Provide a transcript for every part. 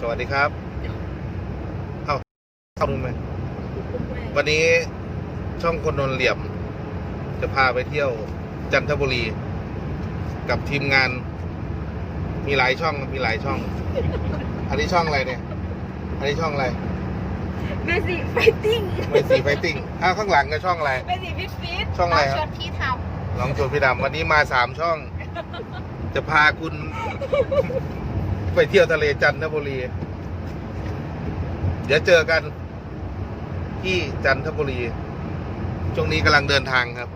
สวัสดีครับ เอาเข้ามุมไหมวันนี้ช่องคนนนเหลี่ยม จะพาไปเที่ยวจันทบุรี กับทีมงาน มีหลายช่องมีหลายช่อง อันนี้ช่องอะไรเนี่ย อันนี้ช่องอะไรเมสิไฟติ้งเมสีไฟติ้งอ้าวข้างหลังก็ช่องอะไรเมสิฟิตฟิตช่องอะไรครับชวนพี่ทน้องโจพี่ดำวันนี้มาสามช่อง จะพาคุณ ไปเที่ยวทะเลจันทบุรี เดี๋ยวเจอกันที่จันทบุรี ช่วงนี้กำลังเดินทางครับ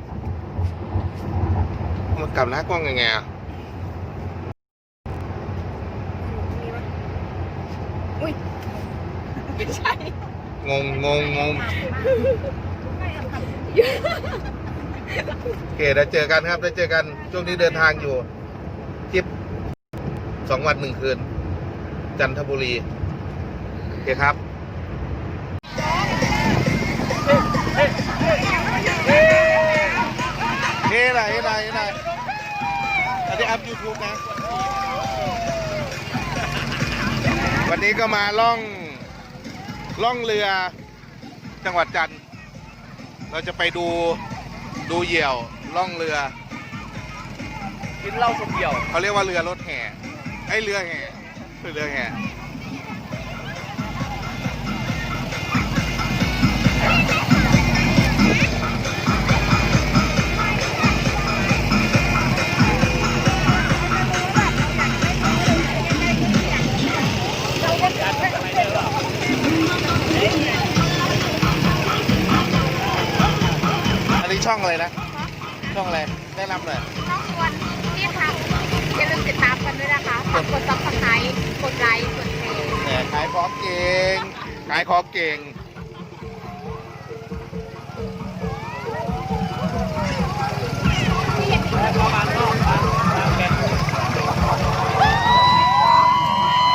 มันกลับหน้ากล้องยังไงอะำอุ้ยไม่ใช่ งงงงงงโอเคเดี๋ยวเจอกันครับได้เจอกัน ช่วงนี้เดินทางอยู่ทริป สองวันหนึ่งคืน จันทบุรีโอเคครับเฮ้ยอะไรเฮ้ยอะไรเฮ้ยอะไรอันนี้อัพยูทูบนะ วันนี้ก็มาล่อง ล่องเรือจังหวัดจันทร์เราจะไปดูดูเหยี่ยวล่องเรือ กินเหล้าคนเดียว เขาเรียกว่าเรือรถแห่ ไอ้เรือแห่เรือแห่อันนี้ช่องอะไรนะ ช่องอะไรแนะนำหน่อย ต้องชวน อย่าลืมติดตามกันด้วยนะคะฝากกดซับสไครต์กดไลค์ กดแชร์แหมขายของเก่ง ขายของเก่ง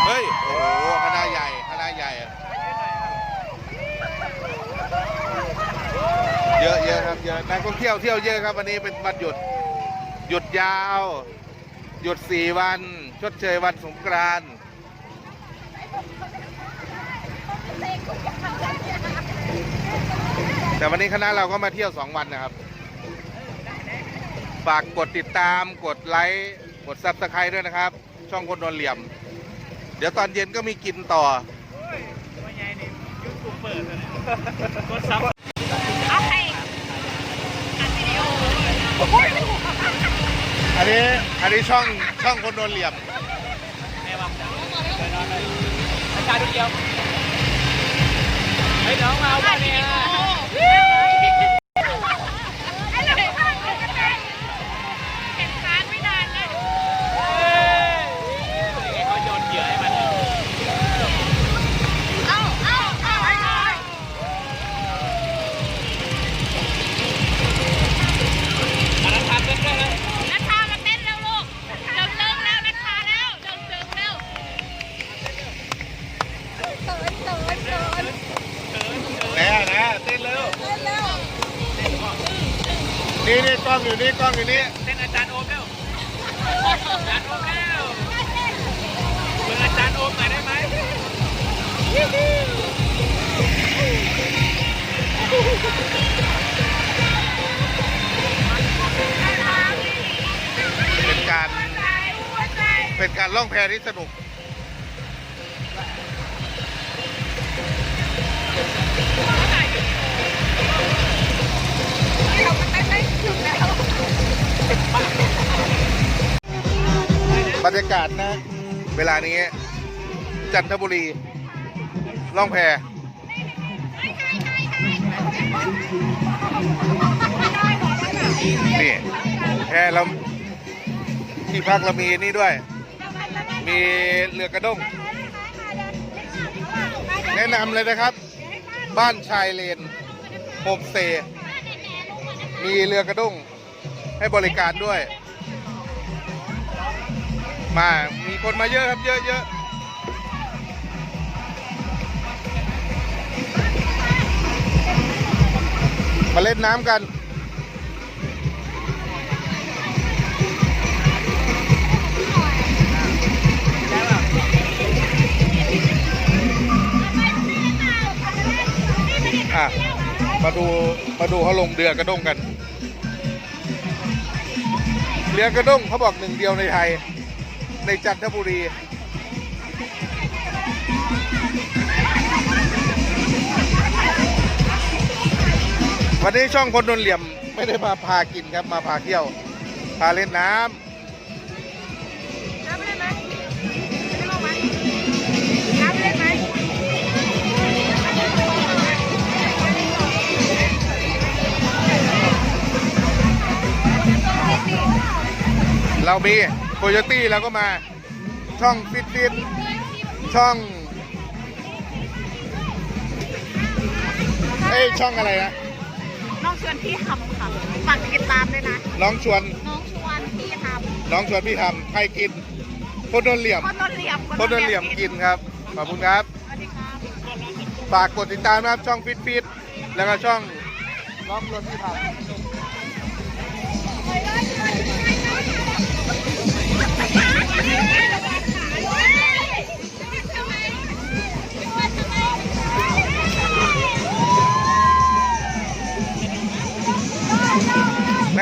เฮ้ย โอ้โหคณะใหญ่คณะใหญ่ เยอะเยอะครับเยอะนักท่องเที่ยวเที่ยวเยอะครับวันนี้เป็นวันหยุด หยุดยาว หยุดสี่วัน ชดเชยวันสงกรานต์แต่วันนี้คณะเราก็มาเที่ยวสองวันนะครับ ฝากกดติดตามกดไลค์กดซับสไครต์ด้วยนะครับ ช่องคนโดนเหลี่ยม เดี๋ยวตอนเย็นก็มีกินต่อว่าไงนี่ยูทูบเปิดเลยกดซับเอาให้อัดวิดีโอ อันนี้อันนี้ช่องช่องคนโดนเหลี่ยมแม่บังเดินนอนเลยอาจารย์ดูเดียวเฮ้ยน้องมาเอาไปเนี่ย นี่นี่กล้องอยู่นี่กล้องอยู่นี่เต้นอาจารย์โอมเร็วอาจารย์โอมเร็วเปิดอาจารย์โอมหน่อยได้ไหมเป็นการเป็นการล่องแพที่สนุก บรรยากาศนะ เวลานี้ จันทบุรี ล่องแพนี่แพเราที่พักเรามีนี่ด้วย มีเรือกระด้ง แนะนำเลยนะครับ บ้านชายเลนโฮมสเตย์มีเรือกระด้งให้บริการด้วย มา มีคนมาเยอะครับเยอะเยอะมาเล่นน้ำกันอะมาดู มาดูเขาลงเดือกระด้งกัน เรือกระด้งเขาบอกหนึ่งเดียวในไทย ในจันทบุรีวันนี้ช่องคนดนเหลี่ยมไม่ได้มาพากินครับมาพาเที่ยว พาเล่นน้ำได้ไหมไม่ได้ลงไหมน้ำได้ไหมำเรามี โคโยตี้เราก็มาช่องฟิตฟิตช่องเอ้ยช่องอะไรนะน้องชวนพี่ทำค่ะฝากติดตามด้วยนะ น้องชวนน้องชวนพี่ทำน้องชวนพี่ทำใครกินคนโดนเหลี่ยมคนโดนเหลี่ยมคนโดนเหลี่ยมกินครับขอบคุณครับ สวัสดีครับฝากกดติดตามนะครับช่องฟิตฟิตแล้วก็ช่องน้องชวนพี่ทำ แน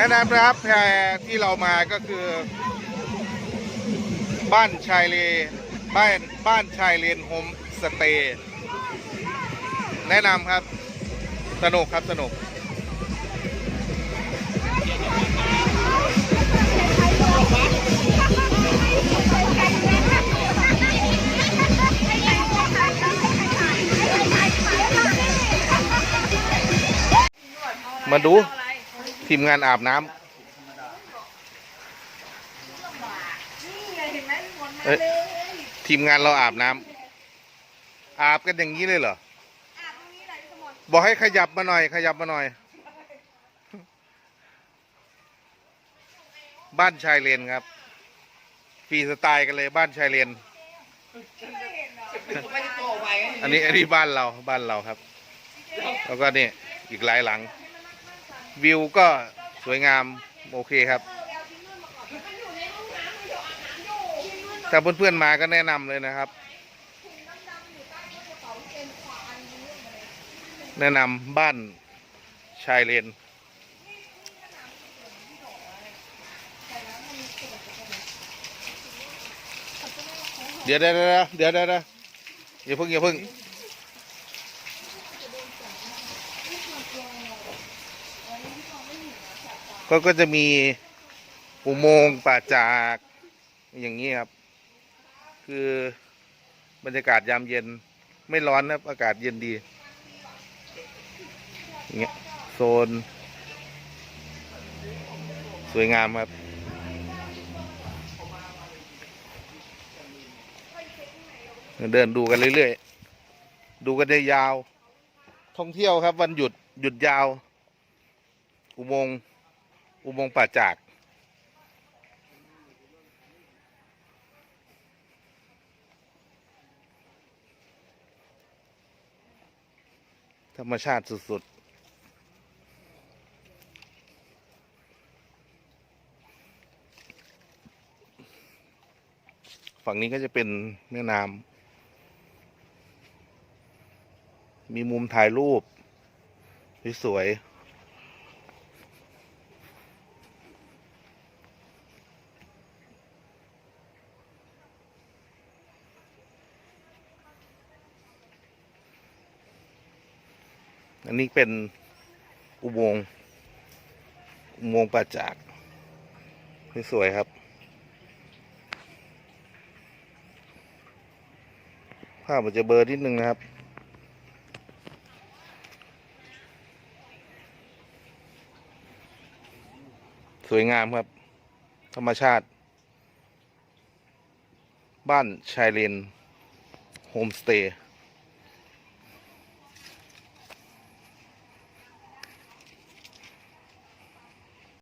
ะนำนะครับแพรที่เรามาก็คือ บ้านชายเลบ้านบ้านชายเลนโฮมสเตย์แนะนำครับ สนุกครับสนุก มาดู ทีมงานอาบน้ำเอ้ยทีมงานเราอาบน้ำอาบกันอย่างนี้เลยเหรอ บอกให้ขยับมาหน่อย ขยับมาหน่อย บ้านชายเลนครับฟรีสไตล์กันเลยบ้านชายเลน อันนี้อันนี้บ้านเราบ้านเราครับ แล้วก็นี่อีกหลายหลัง วิวก็สวยงาม โอเคครับ ถ้าเพื่อนๆมาก็แนะนำเลยนะครับ แนะนำบ้านชายเลนเดี๋ยวเดี๋ยวเดี๋ยวเดี๋ยวเดี๋ยวอย่าเพิ่งอย่าเพิ่ง ก็ก็จะมีอุโมงค์ป่าจากอย่างนี้ครับ คือบรรยากาศยามเย็นไม่ร้อนนะอากาศเย็นดีอย่างเงี้ยโซน สวยงามครับ เดินดูกันเรื่อยๆ ดูกันได้ยาว ท่องเที่ยวครับ วันหยุดหยุดยาว อุโมงค์ อุโมงค์ป่าจาก ธรรมชาติสุด ๆฝั่งนี้ก็จะเป็นแม่น้ำ มีมุมถ่ายรูป สวยๆ อันนี้เป็นอุโมงค์อุโมงค์ป่าจากสวยครับ ภาพมันจะเบลอร์นิดนึงนะครับ สวยงามครับ ธรรมชาติ บ้านชายเลนโฮมสเตย์